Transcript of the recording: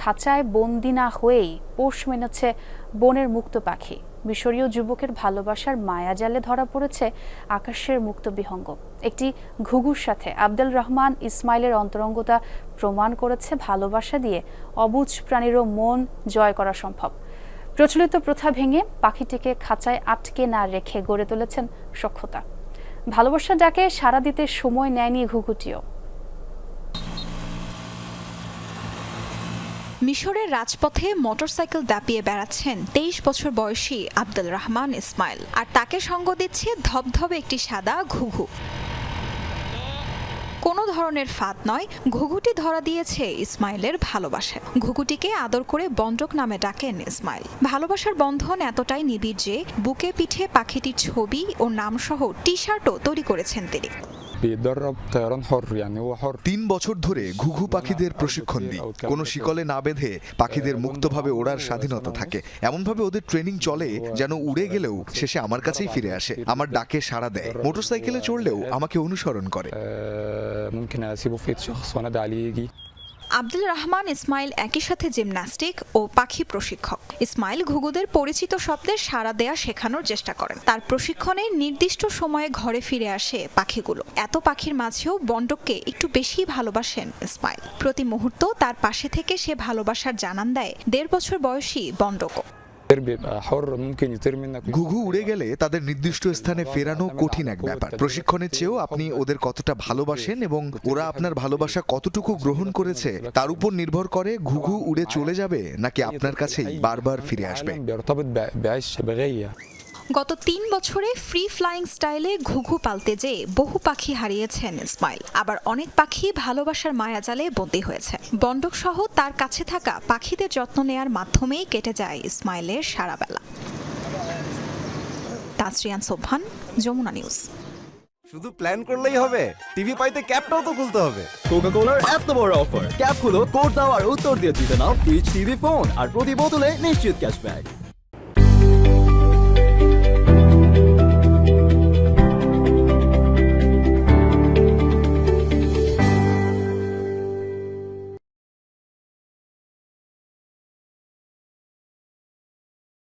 খাঁচায় বন্দি না হয়েই পোষ মেনেছে বনের মুক্ত পাখি। মিশরীয় যুবকের ভালোবাসার মায়াজালে ধরা পড়েছে আকাশের মুক্ত বিহঙ্গ। একটি ঘুঘুর সাথে আব্দুল রহমান ইসমাইলের অন্তরঙ্গতা প্রমাণ করেছে ভালোবাসা দিয়ে অবুজ প্রাণীরও মন জয় করা সম্ভব। প্রচলিত প্রথা ভেঙে পাখিটিকে খাঁচায় আটকে না রেখে গড়ে তুলেছেন সক্ষতা ভালোবাসার ডাকে সাড়া দিতে সময় নেয়নি ঘুঘুটিও। মিশরের রাজপথে মোটরসাইকেল দাপিয়ে বেড়াচ্ছেন তেইশ বছর বয়সী আব্দুল রহমান ইসমাইল। আর তাকে সঙ্গ দিচ্ছে ধবধবে একটি সাদা ঘুঘু। কোনো ধরনের ফাঁদ নয়, ঘুঘুটি ধরা দিয়েছে ইসমাইলের ভালোবাসা। ঘুঘুটিকে আদর করে বন্ডক নামে ডাকেন ইসমাইল। ভালোবাসার বন্ধন এতটাই নিবিড় যে বুকে পিঠে পাখিটির ছবি ও নামসহ টি শার্টও তৈরি করেছেন তিনি। তিন বছর ধরে ঘুঘু পাখিদের প্রশিক্ষণ দিই। কোনো শিকলে না বেঁধে পাখিদের মুক্তভাবে ওড়ার স্বাধীনতা থাকে। এমনভাবে ওদের ট্রেনিং চলে যেন উড়ে গেলেও শেষে আমার কাছেই ফিরে আসে। আমার ডাকে সাড়া দেয়। মোটরসাইকেলে চড়লেও আমাকে অনুসরণ করে। আব্দুল রহমান, ইসমাইল একই সাথে জিমন্যাস্টিক ও পাখি প্রশিক্ষক। ইসমাইল ঘুঘুদের পরিচিত শব্দের সাড়া দেয়া শেখানোর চেষ্টা করেন। তার প্রশিক্ষণে নির্দিষ্ট সময়ে ঘরে ফিরে আসে পাখিগুলো। এত পাখির মাঝেও বন্ডককে একটু বেশি ভালোবাসেন ইসমাইল। প্রতি মুহূর্ত তার পাশে থেকে সে ভালোবাসার জানান দেয় দেড় বছর বয়সী বন্ডকও। بيبقى حر ممكن يطير منك ঘুঘু উড়ে গেলে তাদের নির্দিষ্ট স্থানে ফেরানো কঠিন এক ব্যাপার প্রশিক্ষণের চেয়েও আপনি ওদের কতটা ভালোবাসেন এবং ওরা আপনার ভালোবাসা কতটুকু গ্রহণ করেছে তার উপর নির্ভর করে ঘুঘু উড়ে চলে যাবে নাকি আপনার কাছেই বারবার ফিরে আসবে গত তিন বছরে ফ্রি ফ্লাইং স্টাইলে ঘুঘু পালতে যেয়ে বহু পাখি হারিয়েছেন ইসমাইল আবার অনেক পাখি ভালোবাসার মায়াজালে বন্দী হয়েছে। বন্ডক সহ তার কাছে থাকা পাখিদের যত্ন নেয়ার মাধ্যমেই কেটে যায় ইসমাইলের সারাবেলা। তাসরিয়ান সোভান যমুনা নিউজ। শুধু প্ল্যান করলেই হবে। টিভি পাইতে ক্যাপটাও তো খুলতে হবে। কোকা কোলার এত বড় অফার ক্যাপ খুলো কোড দাও আর উত্তর দিয়ে দিতে নাও ফ্রিজ টিভি ফোন আর প্রতি বোতলে নিশ্চিত ক্যাশব্যাক